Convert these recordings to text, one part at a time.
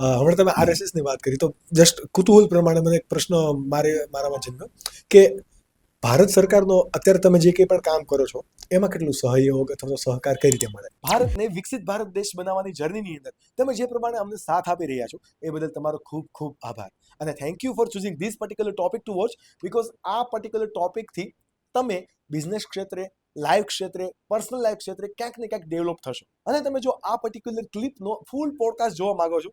હમણાં તમે આરએસએસની વાત કરી તો જસ્ટ કુતૂહલ પ્રમાણે મને એક પ્રશ્ન મારે મારામાં જન્મ્યો કે ભારત સરકારનો અત્યારે તમે જે કંઈ પણ કામ કરો છો એમાં કેટલું સહયોગ અથવા સહકાર કઈ રીતે મળે? ભારતને વિકસિત ભારત દેશ બનાવવાની જર્નીની અંદર તમે જે પ્રમાણે અમને સાથ આપી રહ્યા છો એ બદલ તમારો ખૂબ ખૂબ આભાર. અને thank you for choosing this particular topic to watch because આ પર્ટિક્યુલર ટોપિકથી તમે બિઝનેસ ક્ષેત્રે લાઈફ ક્ષેત્રે પર્સનલ લાઈફ ક્ષેત્રે ક્યાંક ને ક્યાંક ડેવલપ થશો. અને તમે જો આ પર્ટિક્યુલર ક્લિપનો ફૂલ પોડકાસ્ટ જોવા માંગો છો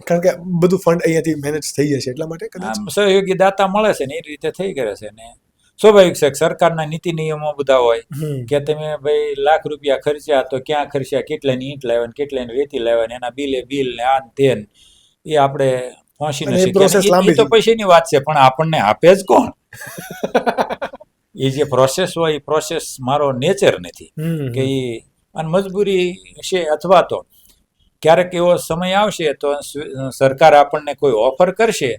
કારણ કે બધું ફંડ અહીંયાથી મેનેજ થઈ જશે એટલા માટે કદાચ સહયોગી દાતા મળે છે ને એ રીતે થઈ કરે છે ને. સ્વાભાવિક છે સરકારના નીતિ નિયમો બધા હોય કે તમે ભાઈ લાખ રૂપિયા ખર્ચ્યા તો ક્યાં ખર્ચ્યા કેટલાની ઈંટ લાવે ને કેટલાની રેતી લાવે ને એના બિલે બિલ ને આ ને તે ને એ આપણે પહોંચી ન શકીએ. તો પૈસાની વાત છે પણ આપણને આપે જ કોણ? એ જે પ્રોસેસ હોય એ પ્રોસેસ મારો નેચર નથી. કે એ અને મજબૂરી છે અથવા તો ક્યારેક એવો સમય આવશે તો સરકાર આપણને કોઈ ઓફર કરશે.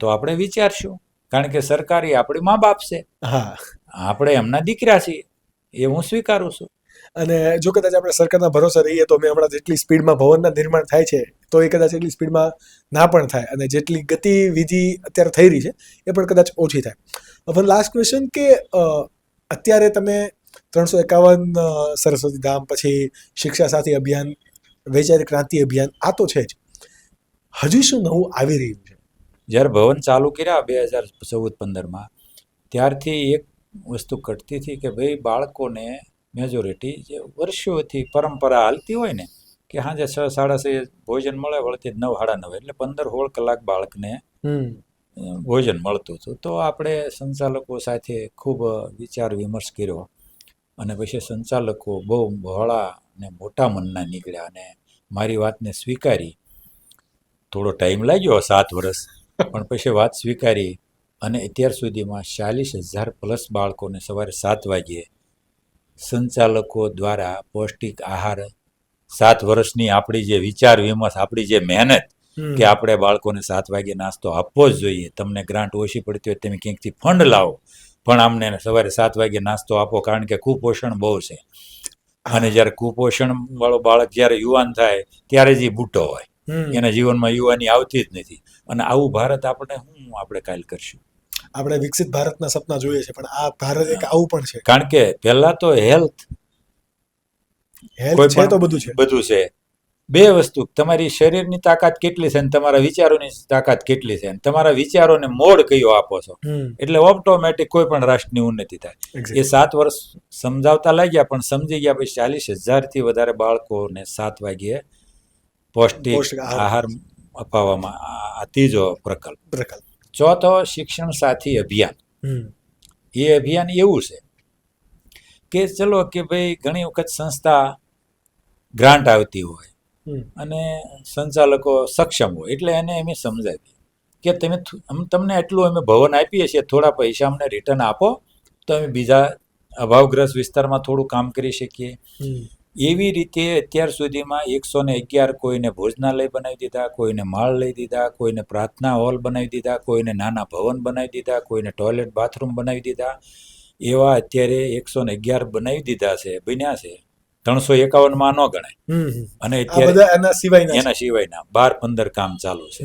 તો આપણે વિચારશું. કારણ કે સરકાર એ આપણી મા બાપ છે. હા. આપણે એમના દીકરા છીએ. એ હું સ્વીકારું છું. અને જો કદાચ આપણે સરકારના ભરોસે રહીએ તો મેં હમણાં જેટલી સ્પીડમાં ભવનના નિર્માણ થાય છે તો એ કદાચ એટલી સ્પીડમાં ના પણ થાય. અને જેટલી ગતિવિધિ અત્યારે થઈ રહી છે એ પણ કદાચ ઓછી થાય. હવે લાસ્ટ ક્વેશ્ચન કે અત્યારે તમે ત્રણસો એકાવન સરસ્વતી ધામ પછી શિક્ષા સાથી અભિયાન વૈચારિક ક્રાંતિ અભિયાન આ તો છે જ. હજુ શું નવું આવી રહ્યું છે? જ્યારે ભવન ચાલુ કર્યા બે હજાર ચૌદ પંદરમાં ત્યારથી એક વસ્તુ ઘટતી હતી કે ભાઈ બાળકોને મેજોરિટી જે વર્ષોથી પરંપરા હાલતી હોય ને કે સાંજે છ સાડા છ ભોજન મળે વળતી નવ સાડા નવ એટલે પંદર હોળ કલાક બાળકને હમ. ભોજન મળતું હતું. તો આપણે સંચાલકો સાથે ખૂબ વિચાર વિમર્શ કર્યો. અને પછી સંચાલકો બહુ બહોળા અને મોટા મનના નીકળ્યા અને મારી વાતને સ્વીકારી. થોડો ટાઈમ લાગ્યો સાત વર્ષ પણ પછી વાત સ્વીકારી અને અત્યાર સુધીમાં ચાલીસ હજાર પ્લસ બાળકોને સવારે સાત વાગ્યે સંચાલકો દ્વારા પૌષ્ટિક આહાર સાત વર્ષની આપણી જે વિચાર વિમર્શ આપણી જે મહેનત કે આપણે બાળકોને સાત વાગે નાસ્તો આપવો જ જોઈએ. તમને ગ્રાન્ટ ઓછી પડતી હોય તમે ક્યાંકથી ફંડ લાવો? પણ આમને સવારે સાત વાગે નાસ્તો આપો કારણ કે કુપોષણ બહુ છે. અને જ્યારે કુપોષણ વાળો બાળક જ્યારે યુવાન થાય ત્યારે જ એ બુટ્ટો હોય. એના જીવનમાં યુવાની આવતી જ નથી. અને આવું ભારત આપણે શું આપણે કાલ કરશું? આપણે વિકસિત ભારતના સપના જોઈએ છે પણ આ ભારત એક આવું પણ છે. કારણ કે પહેલા તો હેલ્થ હેલ્થ કોઈ છે તો બધું છે. બધું છે. બે વસ્તુ. તમારી શરીરની તાકાત કેટલી છે અને તમારા વિચારોની તાકાત કેટલી છે? અને તમારા વિચારોને મોડ કયો આપો છો? એટલે ઓટોમેટિક કોઈ પણ રાષ્ટ્રની ઉન્નતિ થાય. એ સાત વર્ષ સમજાવતા લાગ્યા પણ સમજી ગયા પછી ચાલીસ હજારથી વધારે બાળકોને સાત વાગ્યે પૌષ્ટિક આહાર. અપાવવામાં આ ત્રીજો પ્રકલ્પ. પ્રકલ્પ. ચોથો શિક્ષણ સાથી અભિયાન. એ અભિયાન એવું છે કે ચલો કે ભાઈ ઘણી વખત સંસ્થા ગ્રાન્ટ આવતી હોય. અને સંચાલકો સક્ષમ હોય એટલે એને એમ સમજાવી કે તમે તમને એટલું અમે ભવન આપીએ છીએ થોડા પૈસા અમને રિટર્ન આપો તો અમે બીજા અભાવગ્રસ્ત વિસ્તારમાં થોડું કામ કરી શકીએ. એવી રીતે અત્યાર સુધીમાં એકસો ને અગિયાર કોઈને ભોજનાલય બનાવી દીધા કોઈને માળ લઈ દીધા કોઈને પ્રાર્થના હોલ બનાવી દીધા કોઈને નાના ભવન બનાવી દીધા કોઈને ટોયલેટ બાથરૂમ બનાવી દીધા. એવા અત્યારે એકસો ને અગિયાર બનાવી દીધા છે બન્યા છે. ત્રણસો એકાવનમાં ન ગણાય. અને આ અત્યારે એના સિવાયના એના સિવાયના. બાર પંદર કામ ચાલુ છે.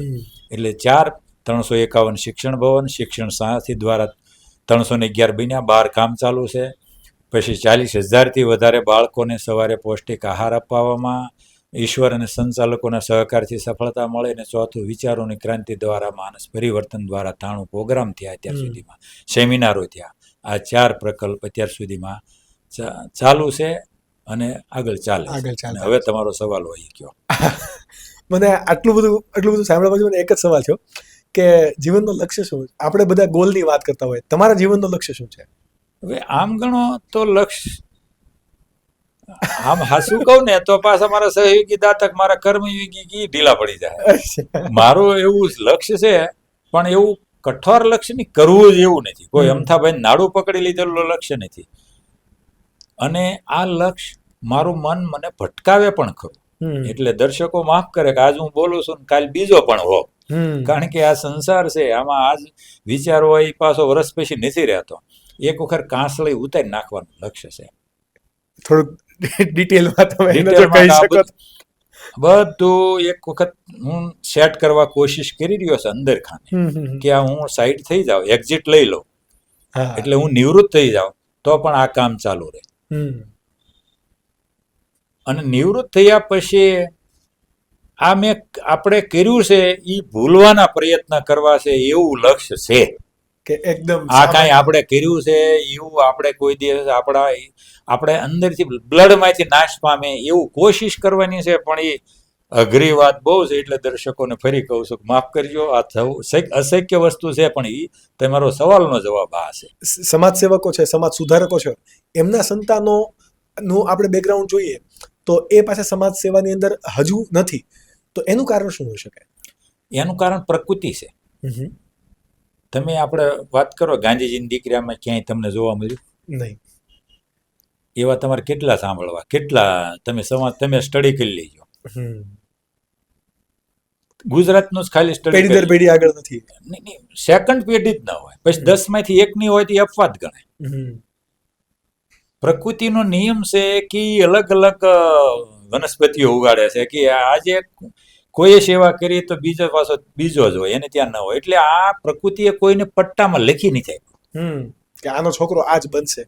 એટલે ચાર ત્રણસો એકાવન શિક્ષણ ભવન શિક્ષણ સાથી દ્વારા ત્રણસો ને અગિયાર બન્યા. બાર કામ ચાલુ છે. પછી ચાલીસ હજારથી વધારે બાળકોને સવારે પૌષ્ટિક આહાર અપાવવામાં ઈશ્વર અને સંચાલકોના સહકારથી સફળતા મળે અને ચોથું વિચારોની ક્રાંતિ દ્વારા માનસ પરિવર્તન દ્વારા તાણું પ્રોગ્રામ થયા અત્યાર સુધીમાં. સેમિનારો થયા. આ ચાર પ્રકલ્પ અત્યાર સુધીમાં ચાલુ છે. અને આગળ ચાલે આગળ ચાલે હવે તમારો સવાલ હોય કયો. મને આટલું બધું આટલું બધું સાંભળ્યા પછી મને એક જ સવાલ છે કે જીવનનો લક્ષ્ય શું છે? આપણે બધા ગોલની વાત કરતા હોય તમારા જીવનનો લક્ષ્ય શું છે? હવે આમ ગણો તો લક્ષ્ય આમ હાસું કહું ને તો પાછા મારા સહયોગી દાતક મારા કર્મયોગી કી ઢીલા પડી જાય. મારું એવું લક્ષ્ય છે પણ એવું કઠોર લક્ષ્ય નહીં કરવું જ એવું નથી. કોઈ. અમથાભાઈ નાડું પકડી લીધેલું લક્ષ્ય નથી. અને આ લક્ષ્ય મારું મન મને ભટકાવે પણ ખરું. એટલે દર્શકો માફ કરે કે આજ હું બોલું છું કાલ બીજો પણ હો કારણ કે આ સંસાર છે આમાં આજ વિચાર હોય એ પાછો વરસ પછી નથી રહેતો. એક વખત કાંસળી ઉતારી નાખવાનું લક્ષ્ય છે. થોડુંક ડિટેલમાં તમે કહી શકો. બધું એક વખત હું સેટ કરવા કોશિશ કરી રહ્યો છે અંદર ખાને. કે આ હું સાઈડ થઈ જાઉં એક્ઝિટ લઈ લઉં. એટલે હું નિવૃત્ત થઈ જાઉં તો પણ આ કામ ચાલુ રહે. અને નિવૃત્ત થયા પછી આ મેં આપણે કર્યું છે એ ભૂલવાના પ્રયત્ન કરવા છે એવું લક્ષ્ય છે. કે એકદમ આ કાંઈ આપણે કર્યું છે એવું આપણે કોઈ દિવસ આપણા આપણે અંદરથી બ્લડમાંથી નાશ પામે એવું કોશિશ કરવાની છે પણ એ અઘરી વાત બહુ છે એટલે દર્શકોને ફરી કહું છું માફ કરજો આ થવું અશક્ય વસ્તુ છે પણ એ તમારો સવાલનો જવાબ આ છે. સમાજ સેવકો છે સમાજ સુધારકો છે એમના સંતાનો નું આપણે બેકગ્રાઉન્ડ જોઈએ તો એ પાસે સમાજ સેવાની અંદર હજુ નથી. તો એનું કારણ શું હોઈ શકે? એનું કારણ પ્રકૃતિ છે. તમે આપણે વાત કરો ગાંધીજીની દીકરામાં ક્યાંય તમને જોવા મળ્યું? નહીં. એવા તમારે કેટલા સાંભળવા? કેટલા તમે સમાજ તમે સ્ટડી કરી લેજો. ગુજરાતનું જ ખાલી પેઢી દર પેઢી આગળ નથી. સેકન્ડ પેઢી જ ન હોય. પછી દસમાંથી એક ની હોય તો અપવાદ ગણાય. પ્રકૃતિનો નિયમ છે કે અલગ અલગ વનસ્પતિઓ ઉગાડે છે કે આજે કોઈએ સેવા કરી તો બીજો પાછો બીજો જ હોય એને ત્યાં ન હોય. એટલે આ પ્રકૃતિએ કોઈને પટ્ટામાં લખી નથી આપ્યું. કે આનો છોકરો આજ બનશે.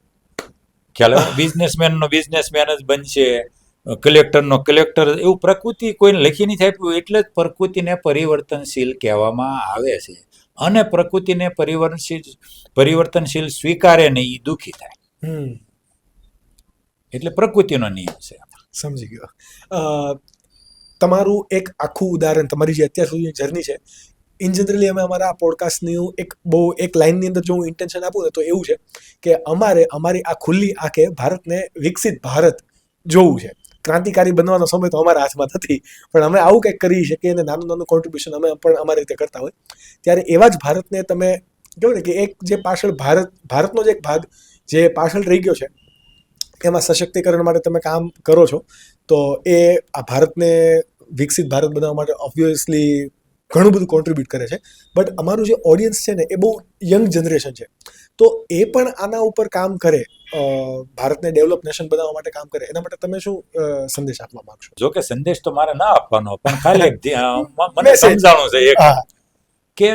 ખ્યાલ બિઝનેસમેન નો બિઝનેસમેન જ બનશે. કલેક્ટરનો કલેક્ટર એવું પ્રકૃતિ કોઈને લખી નથી આપ્યું એટલે જ પ્રકૃતિને પરિવર્તનશીલ કહેવામાં આવે છે. અને પ્રકૃતિને પરિવર્તનશીલ પરિવર્તનશીલ સ્વીકારે નહીં એ દુઃખી થાય. એટલે પ્રકૃતિનો નિયમ છે. સમજી ગયો. તમારું એક આખું ઉદાહરણ તમારી જે અત્યાર સુધીની જર્ની છે ઇન જનરલી અમે અમારા પોડકાસ્ટનું એક બહુ એક લાઇનની અંદર જો હું ઇન્ટેન્શન આપું ને તો એવું છે કે અમારે અમારી આ ખુલ્લી આંખે ભારતને વિકસિત ભારત જોવું છે. ક્રાંતિકારી બનવાનો સમય તો અમારા હાથમાં નથી. પણ અમે આવું કંઈક કરી શકીએ અને નાનું નાનું કોન્ટ્રીબ્યુશન અમે પણ અમારી રીતે કરતા હોય. ત્યારે એવા જ ભારતને તમે કહો ને કે એક જે પાછળ ભારત, ભારતનો જ એક ભાગ જે પાછળ રહી ગયો છે, એમાં સશક્તિકરણ માટે તમે કામ કરો છો, તો એ આ ભારતને વિકસિત ભારત બનાવવા માટે ઓબ્વિયસલી ઘણું બધું કોન્ટ્રીબ્યુટ કરે છે. બટ અમારું જે ઓડિયન્સ છે ને એ બહુ યંગ જનરેશન છે. તો એ પણ આના ઉપર કામ કરે ભારતને ડેવલપ નેશન બનાવવા માટે કામ કરે. એના માટે તમે શું સંદેશ આપવા માંગશો? જો કે સંદેશ તો મારે ના આપવાનો પણ ખાલી મને. સમજાણું છે એક. કે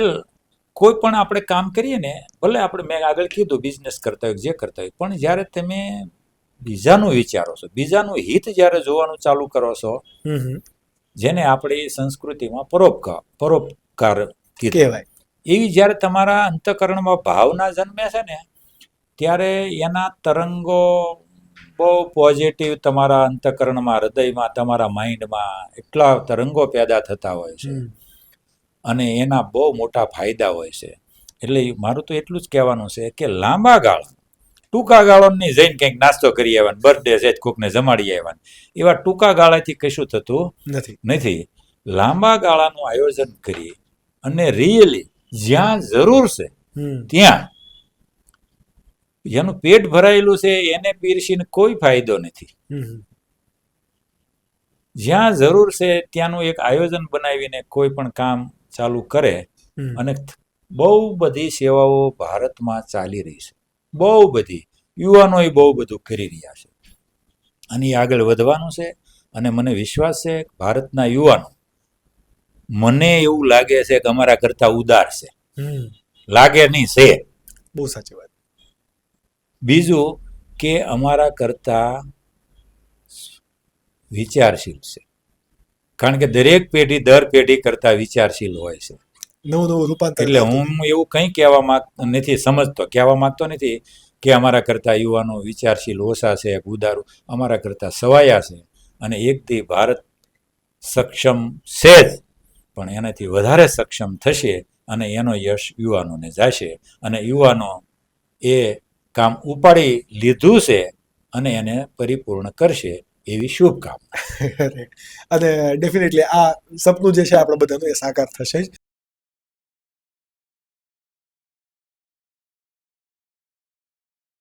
કોઈ પણ આપણે કામ કરીએ ને ભલે આપણે મેં આગળ કીધું બિઝનેસ કરતા હોય જે કરતા હોય પણ જ્યારે તમે બીજાનું વિચારો છો બીજાનું હિત જ્યારે જોવાનું ચાલુ કરો છો. જેને આપણી સંસ્કૃતિમાં પરોપકાર પરોપકાર કહેવાય. એવી જ્યારે તમારા અંતકરણમાં ભાવના જન્મે છે ને ત્યારે એના તરંગો બહુ પોઝિટિવ તમારા અંતકરણમાં હૃદયમાં તમારા માઇન્ડમાં એટલા તરંગો પેદા થતા હોય છે. અને એના બહુ મોટા ફાયદા હોય છે. એટલે મારું તો એટલું જ કહેવાનું છે કે લાંબા ગાળા ટૂંકા ગાળોની જઈને કંઈક નાસ્તો કરી આવવાનું બર્થડે છે કોકને જમાડી આવવાનું એવા ટૂંકા ગાળાથી કશું થતું નથી. નથી. લાંબા ગાળાનું આયોજન કરી અને રિયલી જ્યાં જરૂર છે ત્યાં. જેનું પેટ ભરાયેલું છે એને પીરસીને કોઈ ફાયદો નથી. જ્યાં જરૂર છે ત્યાંનું એક આયોજન બનાવીને કોઈ પણ કામ ચાલુ કરે અને બહુ બધી સેવાઓ ભારતમાં ચાલી રહી છે. બહુ બધી યુવાનોએ બહુ બધું કરી રહ્યા છે. અને એ આગળ વધવાનું છે અને મને વિશ્વાસ છે ભારતના યુવાનો મને એવું લાગે છે કે અમારા કરતા ઉદાર છે. લાગે નહીં છે. બહુ સાચી વાત. બીજું કે અમારા કરતા વિચારશીલ છે. કારણ કે દરેક પેઢી દર પેઢી કરતા વિચારશીલ હોય છે. નવું નવું રૂપાંતર એટલે હું એવું કંઈ કહેવા માંગતો નથી સમજતો કહેવા માંગતો નથી કે અમારા કરતા યુવાનો વિચારશીલ ઓછા છે ઉદારું. અમારા કરતા સવાયા છે અને એકથી ભારત સક્ષમ છે જ. પણ એનાથી વધારે સક્ષમ થશે અને એનો યશ યુવાનોને જશે અને યુવાનો એ કામ ઉપાડી લીધું છે અને એને પરિપૂર્ણ કરશે એવી શુભકામના. અને ડેફિનેટલી આ સપનું જે છે આપણે બધાનું એ સાકાર થશે જ.